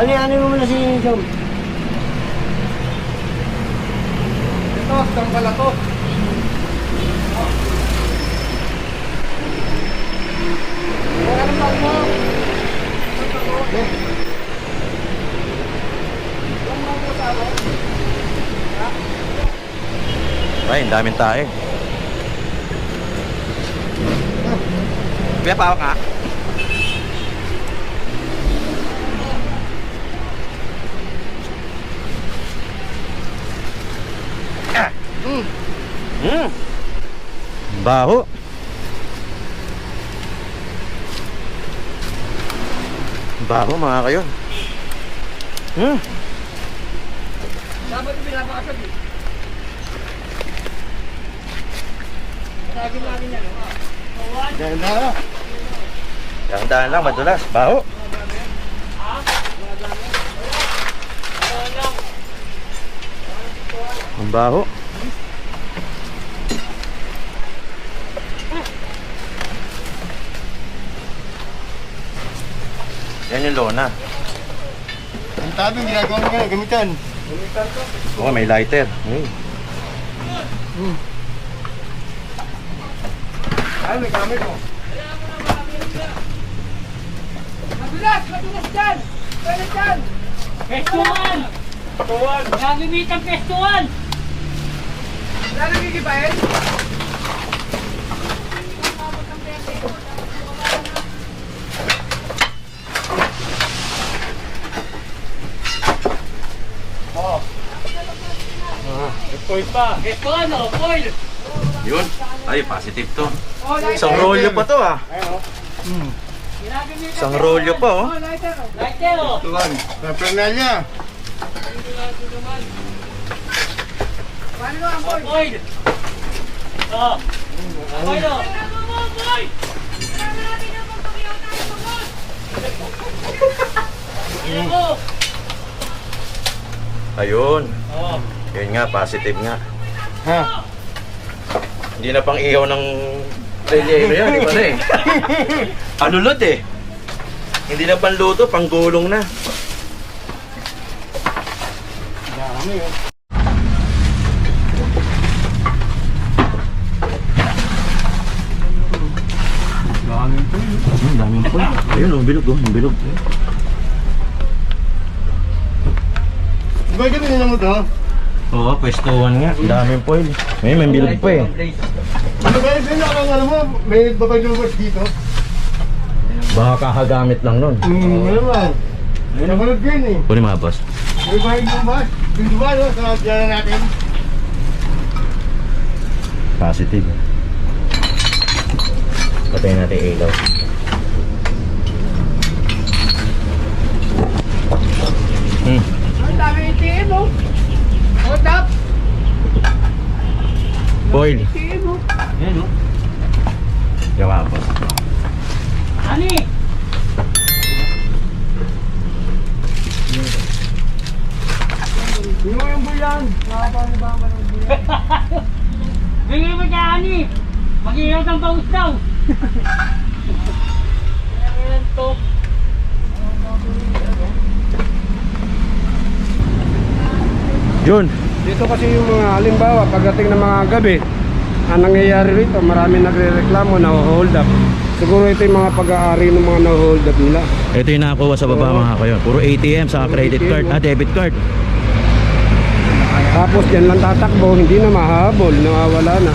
Oo. Ano mo muna si Jom? Ito, isang pala to. Wala nang tawag mo. Ay, ang daming tae. Kuya, pawak nga. Mm. Baho. Baho mga kayo. Hmm. Dapat yung pinapakasad eh. Tagin namin yan. oh. Ganda. Dahan-dahan lang, madulas. Baho. Ang baho. Yan yung lona. Ang tabing ginagawa mo nga, gamitan. Oo, may lighter. Ay. Ay, may gamit mo. Madulas! Madulas dyan! Pwede dyan! Pestuan! Tuwan! Gagawin ang pestuan! Wala nang gigibahin? Point pa. Pestuan o, foil! Yun. Ay, positive to. Oh! Isang rolyo pa to ah. Ayun o. Gagawin ang Isang rolyo pa oh. Oh, lighter! oh. Lighter o! Tuwan. Napernal niya. Paano nga ang foil! Foil o! Ayan o! Ayun. O! Yun nga, positive nga. Ha? Hindi na pang ihaw ng relyero yan, di ba na eh? Alulod eh. Hindi na pang luto, pang gulong na. Dami o. Dami po yun. Hmm, daming po. Ayun oh, bilog oh, yung bilog. Ba, ganun yun mo to? Oo, pwestuhan nga. Daming foil. May, may bilog pa eh. Ano ba yun? Ang alam mo? May babay lumabas dito. Baka kakagamit lang nun. Hmm, ano ba? May nakulog yun eh. Kunin mga boss. May bahay lumabas. Yung diba, no? Sa dyan natin. Positive. Patayin natin yung ilaw. Hmm. Ang dami ATM mo. Up! Foil. ATM mo. Yung mga boss. Ani! Hindi mo yung buyan. Nakapano ba ang ng buyan? Bigyan mo kay Ani! Mag-ihaw ng paus daw! Ayan to! Jun. Dito kasi yung mga halimbawa pagdating ng mga gabi, ang nangyayari rito, marami nagre-reklamo na hold up. Siguro ito yung mga pag-aari ng mga na-hold up nila. Ito yung nakakuha sa baba Oo. mga kayo. Puro ATM sa Puro credit ATM, card, oh. ah debit card. Tapos yan lang tatakbo, hindi na mahabol, nawawala na.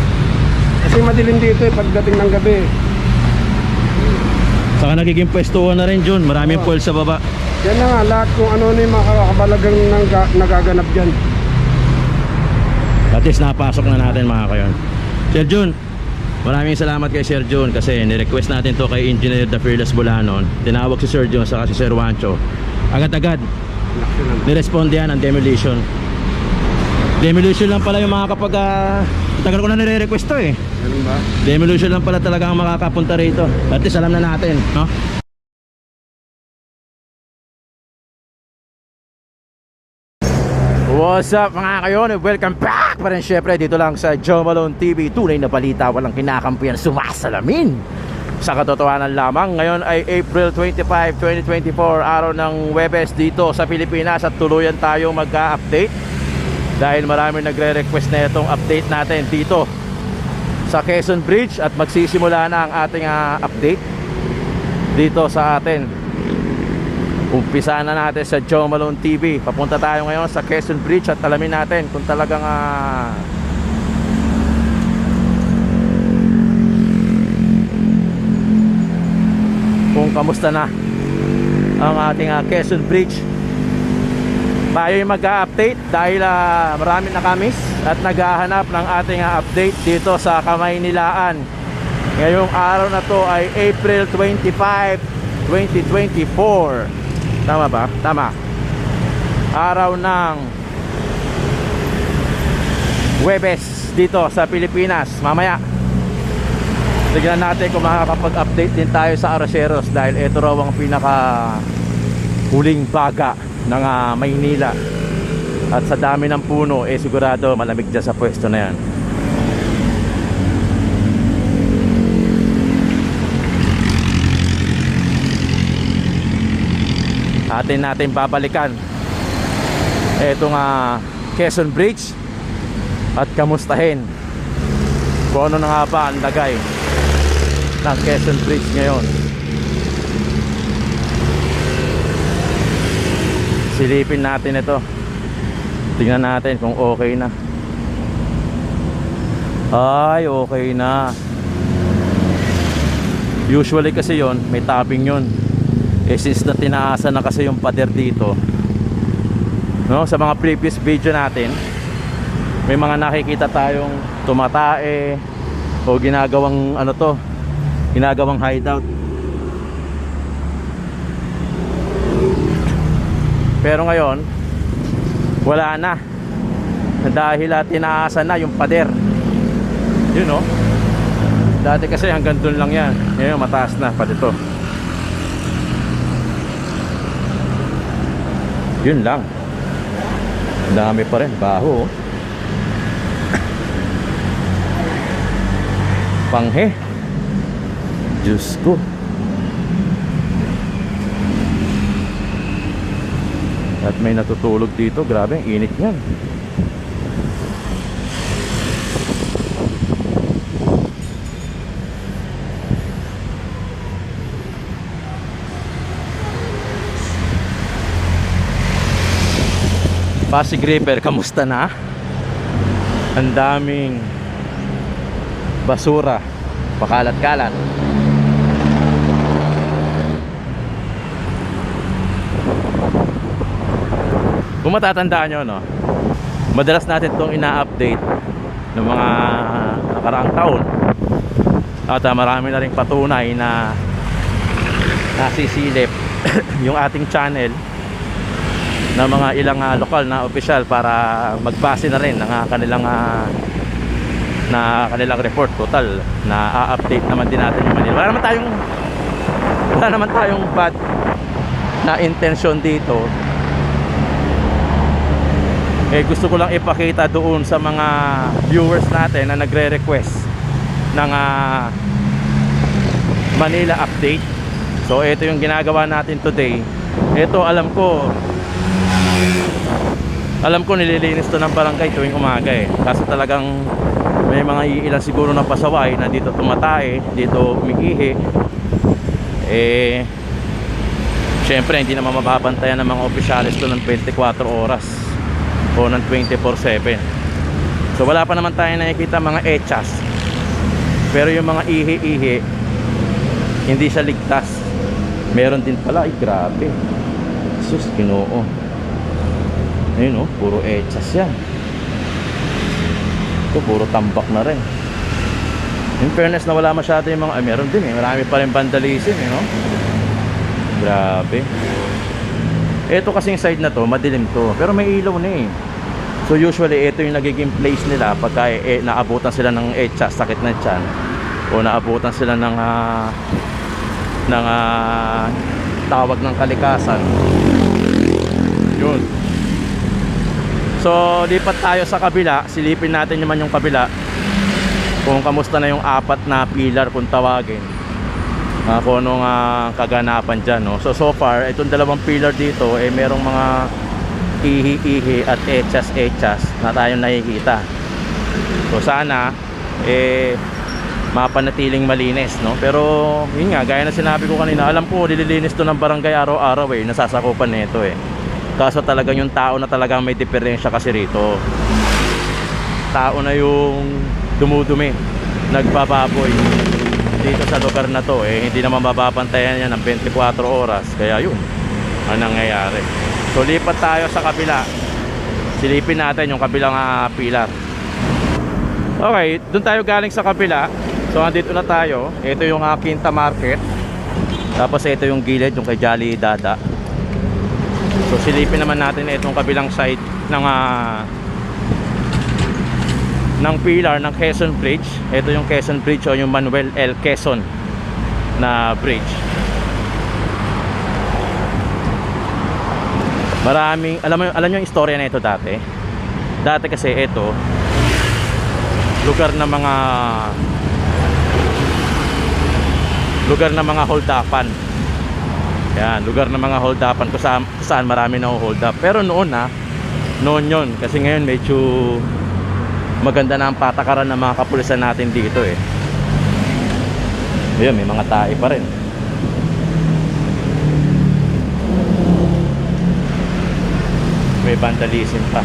Kasi madilim dito eh, pagdating ng gabi. Saka nagiging pwestuhan na rin Jun. Maraming Oo. foil sa baba. Yan na nga, lahat kung ano na yung mga kabalagang nang- nagaganap dyan. At least napasok na natin mga kayon. Sir Jun, maraming salamat kay Sir Jun kasi nirequest natin to kay Engineer The Fearless Bulanon. Tinawag si Sir Jun saka si Sir Wancho. Agad-agad, niresponde yan ang demolition. Demolition lang pala yung mga kapag ah, tagal ko na nire-request to eh. Ganun ba? Demolition lang pala talaga ang makakapunta rito. At least alam na natin, no? What's up mga kayon? Welcome back pa rin syempre dito lang sa Joe Malone TV Tunay na balita, walang kinakampihan, sumasalamin Sa katotohanan lamang, ngayon ay April 25, 2024, araw ng Webes dito sa Pilipinas at tuluyan tayo mag-update dahil marami nagre-request na itong update natin dito sa Quezon Bridge at magsisimula na ang ating ah, update dito sa atin. Umpisa na natin sa Joe Malone TV. Papunta tayo ngayon sa Quezon Bridge at alamin natin kung talagang ah, kung kamusta na ang ating ah, Quezon Bridge. Tayo yung mag-update dahil ah, marami na kamis at naghahanap ng ating ah, update dito sa Kamaynilaan ngayong araw na to ay April 25 2024 tama ba? tama araw ng Webes dito sa Pilipinas mamaya Tignan natin kung makakapag-update din tayo sa Araceros dahil ito raw ang pinaka huling baga ng ah, Maynila. At sa dami ng puno, eh sigurado malamig dyan sa pwesto na yan. Atin natin babalikan. Etong ah, Quezon Bridge. At kamustahin? Kung ano na nga ba ang lagay ng Quezon Bridge ngayon? Silipin natin ito. Tingnan natin kung okay na. Ay okay na. Usually kasi yon may tapping yon eh since na tinaasa na kasi yung pader dito no sa mga previous video natin may mga nakikita tayong tumatae o ginagawang ano to ginagawang hideout. Pero ngayon wala na. Dahil uh, tinaasa na yung pader. Yun no? Dati kasi hanggang dun lang yan. Ngayon mataas na pa dito yun lang. Ang dami pa rin. Baho oh. panghe. Diyos ko. At may natutulog dito. Grabe, ang init niyan Pasig River, kamusta na? Ang daming basura. Pakalat-kalat. Kung matatandaan nyo no madalas natin itong ina-update ng mga nakaraang taon. At ah, marami na rin patunay na nasisilip yung ating channel ng mga ilang ah, lokal na opisyal para magbase na rin ng ah, kanilang ah, na kanilang report total na a-update naman din natin yung Manila. Wala naman tayong wala naman tayong bad na intention dito. Eh gusto ko lang ipakita doon sa mga viewers natin na nagre-request ng ah, Manila update. So ito yung ginagawa natin today. Ito alam ko alam ko nililinis to ng barangay tuwing umaga eh. Kaso talagang may mga iilan siguro na pasaway na dito tumatae, dito umiihi. Eh Siyempre, hindi naman mababantayan ng mga opisyalis to ng 24 oras o ng 24-7. So wala pa naman tayo nakikita mga echas. Pero yung mga ihi-ihi, hindi siya ligtas. Meron din pala, ay grabe. Sus, ginoo. Ayun oh, puro echas yan. Ito, puro tambak na rin. In fairness na wala masyado yung mga, ah, meron din eh. Marami pa rin vandalism eh, no? Grabe. Ito kasing side na to, madilim to. Pero may ilaw na eh. So usually, ito yung nagiging place nila pagka eh, naabutan sila ng echas, sakit ng tiyan. O naabutan sila ng ah, ng ah, tawag ng kalikasan. Yun. So, lipat tayo sa kabila. Silipin natin naman yung kabila. Kung kamusta na yung apat na pillar kung tawagin. uh, kung anong ah, kaganapan dyan no? so so far itong dalawang pillar dito eh merong mga ihi-ihi at echas-echas na tayong nakikita so sana eh mapanatiling malinis no pero yun nga gaya na sinabi ko kanina alam ko nililinis to ng barangay araw-araw eh nasasakupan nito eh kaso talagang yung tao na talagang may diferensya kasi rito. Tao na yung dumudumi nagbababoy. Dito sa lugar na to eh hindi naman mababantayan yan ng 24 oras. Kaya yun ang nangyayari. So lipat tayo sa kabila. Silipin natin yung kabilang ah, pilar. Okay dun tayo galing sa kabila. So andito na tayo. Ito yung uh, Quinta Market. Tapos ito yung gilid yung kay Jolly Dada so silipin naman natin itong kabilang side ng ah, ng pillar ng Quezon Bridge. Ito yung Quezon Bridge o yung Manuel L. Quezon na bridge. Maraming, alam mo, alam niyo yung istorya na ito dati? Dati kasi ito, lugar ng mga lugar ng mga hold-upan. Yan, lugar ng mga hold-upan kung saan, kung saan marami na hold up. Pero noon na, noon yon kasi ngayon medyo maganda na ang patakaran ng mga kapulisan natin dito eh. Ayun may mga tae pa rin. May vandalism pa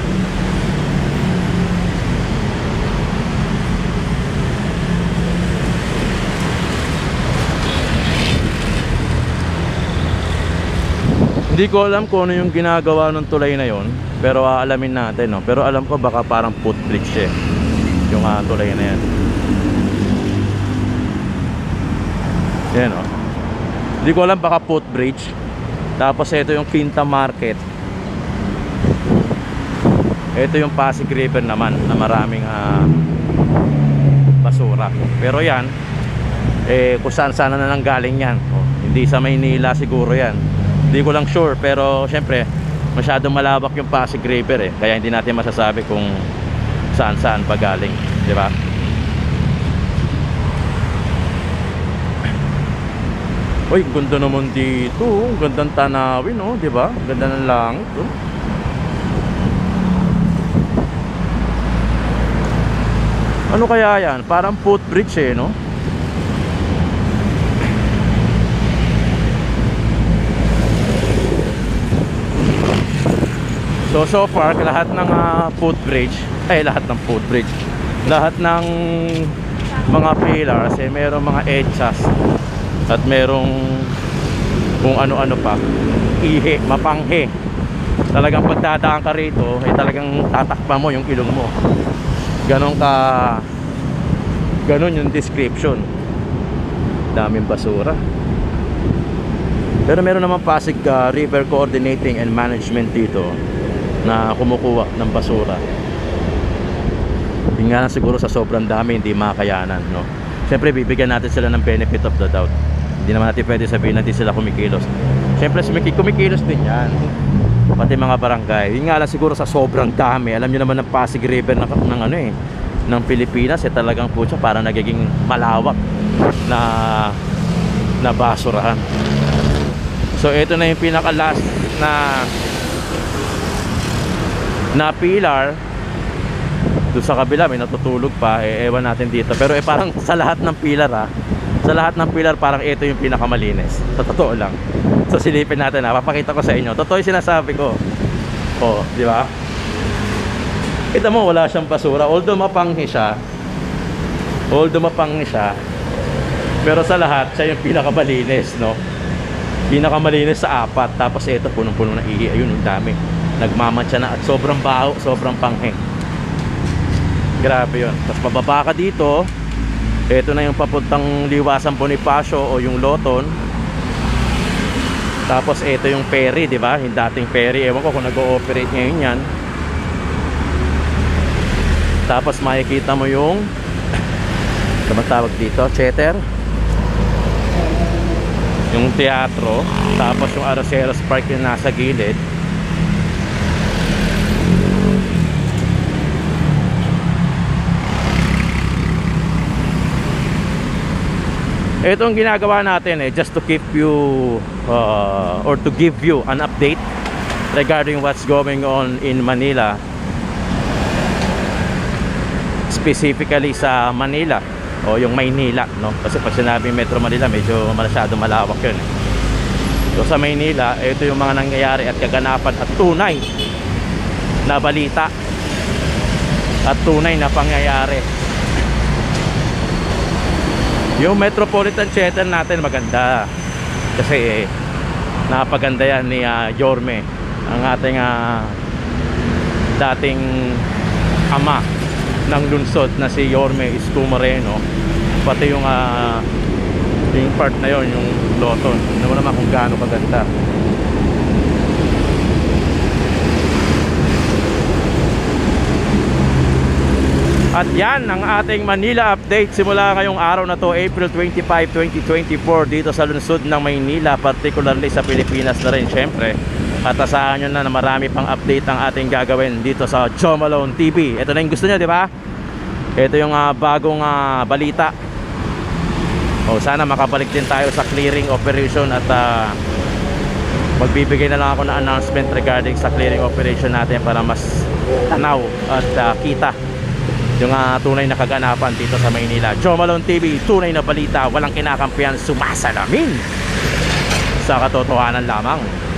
Hindi ko alam kung ano yung ginagawa ng tulay na yon pero aalamin natin no? Pero alam ko baka parang footbridge siya eh, yung uh, tulay na yan. Yan o hindi ko alam baka footbridge tapos ito yung Quinta Market. Ito yung Pasig River naman na maraming ah, basura. Pero yan eh kung saan sana na nang galing yan. Oh, hindi sa Maynila siguro yan hindi ko lang sure pero syempre masyadong malawak yung Pasig River eh kaya hindi natin masasabi kung saan saan pa galing di ba Uy, ganda naman dito. Ang Gandang tanawin, oh, di ba? Ganda ng langit, oh. Ano kaya yan? Parang footbridge eh, no? So so far lahat ng uh, footbridge, ay lahat ng footbridge, lahat ng mga pillars eh merong mga echas at merong kung ano-ano pa, ihi, mapanghe. Talagang pagdadaan ka rito, eh talagang tatakpa mo yung ilong mo. Ganon ka ganon yung description. Daming basura. Pero meron naman Pasig uh, River Coordinating and Management dito na kumukuha ng basura. Yun nga siguro sa sobrang dami hindi makayanan no? Siyempre bibigyan natin sila ng benefit of the doubt. Hindi naman natin pwede sabihin na hindi sila kumikilos. Siyempre kumikilos din yan. Pati mga barangay. Yun nga lang siguro sa sobrang dami. Alam nyo naman ng Pasig River ng, ng ano eh ng Pilipinas eh talagang po siya parang nagiging malawak na na basurahan. So ito na yung pinaka last na na pillar doon sa kabila may natutulog pa eh, ewan natin dito. Pero eh parang sa lahat ng pillar ah sa lahat ng pillar parang ito yung pinakamalinis. Sa totoo lang. So silipin natin ah papakita ko sa inyo. Totoo yung sinasabi ko. Oh di ba? Kita mo wala siyang basura. Although mapanghi siya although mapanghi siya pero sa lahat siya yung pinakamalinis no? Pinakamalinis sa apat. Tapos ito punong-puno na ihi. Ayun ang dami nagmamantsa na at sobrang baho sobrang panghe. Grabe yun. Tapos pababa ka dito. Ito na yung papuntang liwasan Bonifacio o yung Loton. Tapos ito yung ferry di ba? Yung dating ferry. Ewan ko kung nag-ooperate ngayon yan. Tapos makikita mo yung ano tawag dito? Cheter? Yung teatro. Tapos yung Araceros Park yung nasa gilid Itong ginagawa natin eh just to keep you uh, or to give you an update regarding what's going on in Manila. Specifically sa Manila o yung Maynila no? Kasi pag sinabing Metro Manila medyo masyado malawak yun eh. so sa Maynila ito yung mga nangyayari at kaganapan at tunay na balita at tunay na pangyayari yung Metropolitan Theater natin maganda. Kasi napaganda yan ni ah, Yorme ang ating ah, dating ama ng lungsod na si Yorme Isko pati yung ah, yung part na yon yung Loton hindi mo naman kung gaano kaganda At yan ang ating Manila update simula ngayong araw na to April 25, 2024 dito sa lungsod ng Maynila particularly sa Pilipinas na rin syempre. At asahan nyo na na marami pang update ang ating gagawin dito sa Joe Malone TV ito na yung gusto nyo di ba? ito yung ah, bagong ah, balita. O sana makabalik din tayo sa clearing operation at ah, magbibigay na lang ako ng announcement regarding sa clearing operation natin para mas tanaw at ah, kita yung ah, tunay na kaganapan dito sa Maynila. Joe Malone TV, tunay na balita, walang kinakampihan, sumasalamin sa katotohanan lamang.